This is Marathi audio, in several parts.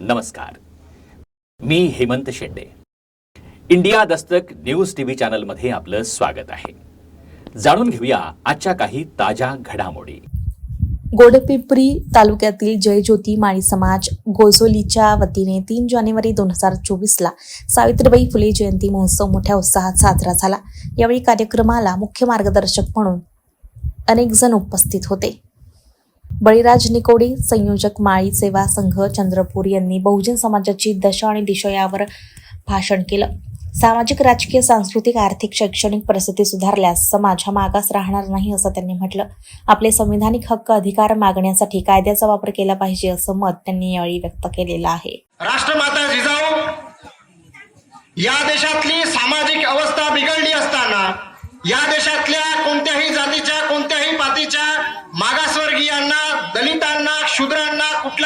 नमस्कार. मी Hemant Shende. India Dastak news TV चॅनलमध्ये आपलं स्वागत आहे. जाणून घेऊया आजच्या काही ताज्या घडामोडी. गोडपिपरी तालुक्यातील जयज्योती माळी समाज गोझोलीच्या वतीने तीन जानेवारी दोन हजार चोवीसला सावित्रीबाई फुले जयंती महोत्सव मोठ्या उत्साहात साजरा झाला. यावेळी कार्यक्रमाला मुख्य मार्गदर्शक म्हणून अनेक जण उपस्थित होते. बळीराज निकोडी संयोजक माळी सेवा संघ चंद्रपूर यांनी बहुजन समाजाची दशा आणि दिशा यावर भाषण केलं. सामाजिक राजकीय सांस्कृतिक आर्थिक शैक्षणिक परिस्थिती सुधारल्यास समाज हा मागास राहणार नाही असं त्यांनी म्हटलं. आपले संविधानिक हक्क अधिकार मागण्यासाठी कायद्याचा वापर केला पाहिजे असं मत त्यांनी यावेळी व्यक्त केलेलं आहे. राष्ट्रमाता जिजाऊ या देशातली सामाजिक अवस्था बिघडली असताना या देशातल्या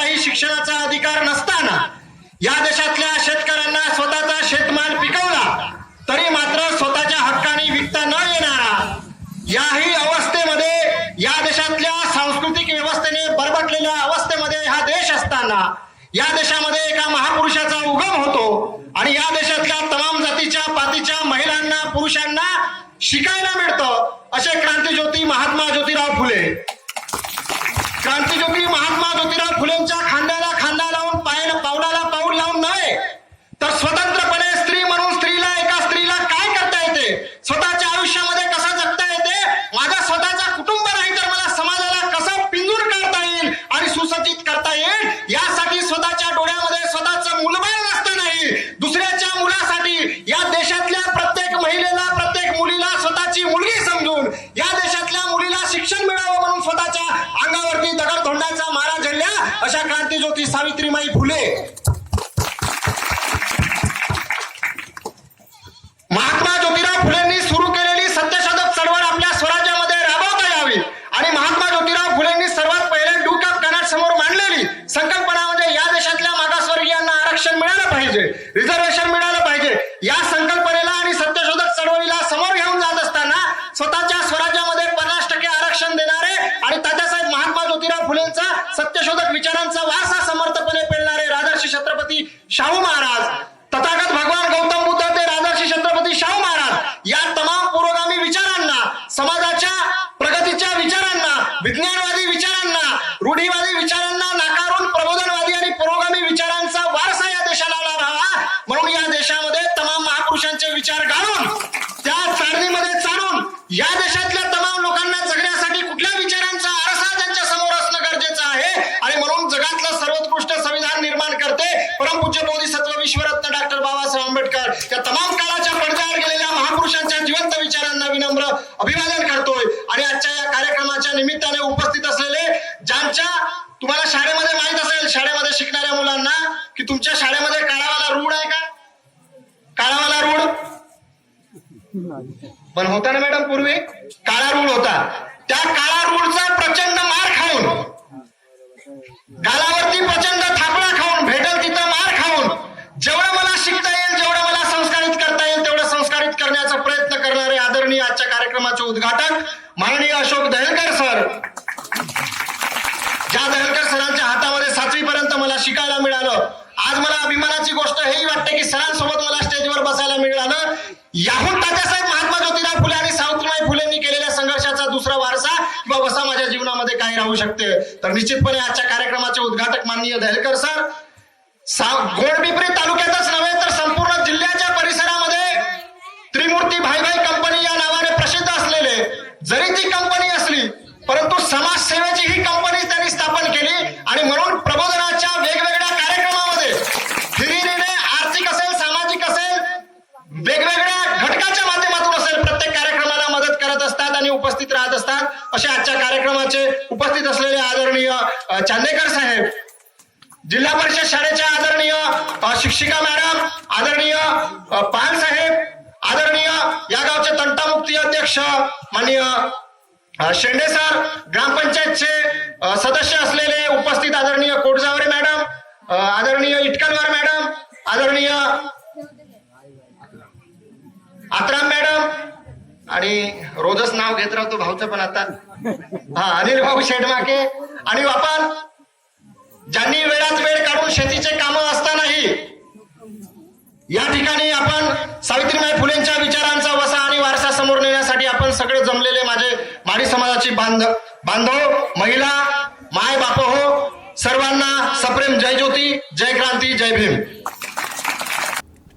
शूद्रांना शिक्षणाचा अधिकार नसताना या देशातल्या शेतकऱ्यांना स्वतःचा शेतमाल पिकवला तरी मात्र स्वतःच्या हक्काने विकता न येणारा याही अवस्थेमध्ये या देशातल्या सांस्कृतिक व्यवस्थेने बरबटलेल्या अवस्थेमध्ये हा देश असताना या देशामध्ये एका महापुरुषाचा उगम होतो आणि या देशातल्या तमाम जातीच्या पातीच्या महिलांना पुरुषांना शिकायला मिळतं असे क्रांतीज्योती महात्मा ज्योतिराव फुले. क्रांतीज्योती महात्मा ज्योतिराव फुलेंच्या खांद्याला खांदा लावून पाय पावलाला पाऊल लावून नाही तर स्वतः स्त्री म्हणून स्त्रीला एका स्त्रीला काय करता येते स्वतःच्या आयुष्यामध्ये कसं जगता येते माझा स्वतःचा कुटुंब नाही तर मला समाजाला कसं पिंजूर काढता येईल आणि सुसज्जित करता येईल यासाठी स्वतःच्या डोळ्यामध्ये स्वतःचं मुलबाळ नसतं नाही दुसऱ्याच्या मुलासाठी या देशातल्या प्रत्येक महिलेला प्रत्येक मुलीला स्वतःची मुलगी समजून या देशातल्या मुलीला शिक्षण मिळावं म्हणून स्वतःच्या अंगावरती दगडधोंडाचा मारा झेलल्या अशा क्रांतीज्योती सावित्रीमाई फुले महात्मा ज्योतिराव फुलेंनी सुरू केलेली सत्यशोधक चळवळ आपल्या स्वराज्यामध्ये राबवता यावी आणि महात्मा ज्योतिराव फुलेंनी सर्वात पहिले ड्यूक ऑफ कनाट समोर मांडलेली संकल्पना म्हणजे या देशातल्या मागासवर्गीयांना आरक्षण मिळालं पाहिजे. रिझर्वेशन मिळालं पाहिजे. या संकल्पनेला आणि सत्यशोधक चळवळीला समोर घेऊन जात असताना स्वतःच्या स्वराज्यामध्ये पन्नास टक्के आरक्षण देणारे आणि तात्यासाहेब महात्मा ज्योतिराव फुलेंचा सत्यशोधक विचारांचा वारसा समोर त्या तमाम काळाच्या पडद्यावर गेलेल्या महापुरुषांच्या जिवंत विचारांना विनम्र अभिवादन करतोय. आणि आजच्या या कार्यक्रमाच्या निमित्ताने उपस्थित असलेले ज्यांच्या तुम्हाला शाळेमध्ये माहीत असेल शाळेमध्ये शिकणाऱ्या मुलांना की तुमच्या शाळेमध्ये काळावाला रूढ आहे का? काळावाला रूढ? पण होता ना मॅडम पूर्वी? काळा रूढ होता. त्या कार्यक्रमाचे उद्घाटन माननीय अशोक दहेलकर सर. ज्या दहेलकर सरांच्या हातामध्ये सातवी पर्यंत मला शिकायला मिळालं आज मला अभिमानाची गोष्ट हेही वाटते की सरांसोबत मला स्टेजवर बसायला मिळालं. याहून तात्यासाहेब महात्मा ज्योतिराव फुले आणि सावित्रीबाई फुलेंनी केलेल्या संघर्षाचा दुसरा वारसा किंवा वसा माझ्या जीवनामध्ये काय राहू शकते? तर निश्चितपणे आजच्या कार्यक्रमाचे उद्घाटक माननीय दहेलकर सर. गोडपिपरी तालुक्यातच नव्हे तर संपूर्ण जिल्ह्याच्या परिसरामध्ये त्रिमूर्ती भाई भाई कंपनी या नावाने प्रसिद्ध असलेले जरी ती कंपनी असली परंतु समाजसेवेची ही कंपनी त्यांनी स्थापन केली आणि म्हणून प्रबोधनाच्या वेगवेगळ्या कार्यक्रमामध्ये फिरिरीने आर्थिक असेल सामाजिक असेल वेगवेगळ्या घटकाच्या माध्यमातून असेल प्रत्येक कार्यक्रमाला मदत करत असतात आणि उपस्थित राहत असतात. अशा आजच्या कार्यक्रमाचे उपस्थित असलेले आदरणीय चांदेकर साहेब जिल्हा परिषद शाळेच्या आदरणीय शिक्षिका मॅडम आदरणीय अ, पाल साहेब आदरणीय या गावचे तंटामुक्ती अध्यक्ष माननीय शेंडे सर ग्रामपंचायतचे सदस्य असलेले उपस्थित आदरणीय कोटजावरे मॅडम आदरणीय इटकलवार मॅडम आदरणीय आत्राम मॅडम आणि रोजच नाव घेत राहतो भाऊचं पण आता. हा अनिल भाऊ शेडमाके आणि आपण ज्यांनी वेळात वेळ काढून शेतीचे काम असतानाही या ठिकाणी आपण सावित्रीबाई फुलेंच्या विचारांचा वसा आणि वारसा समोर नेण्यासाठी आपण सगळे जमलेले माझे माडी समाजाची बांध बांधव महिला माय बाप हो सर्वांना सप्रेम. जय ज्योती जय क्रांती जय भीम.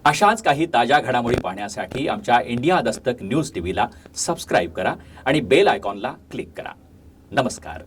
अशाच काही ताज्या घडामोडी पाहण्यासाठी आमच्या इंडिया दस्तक न्यूज टीव्हीला सबस्क्राईब करा आणि बेल आयकॉनला क्लिक करा. नमस्कार.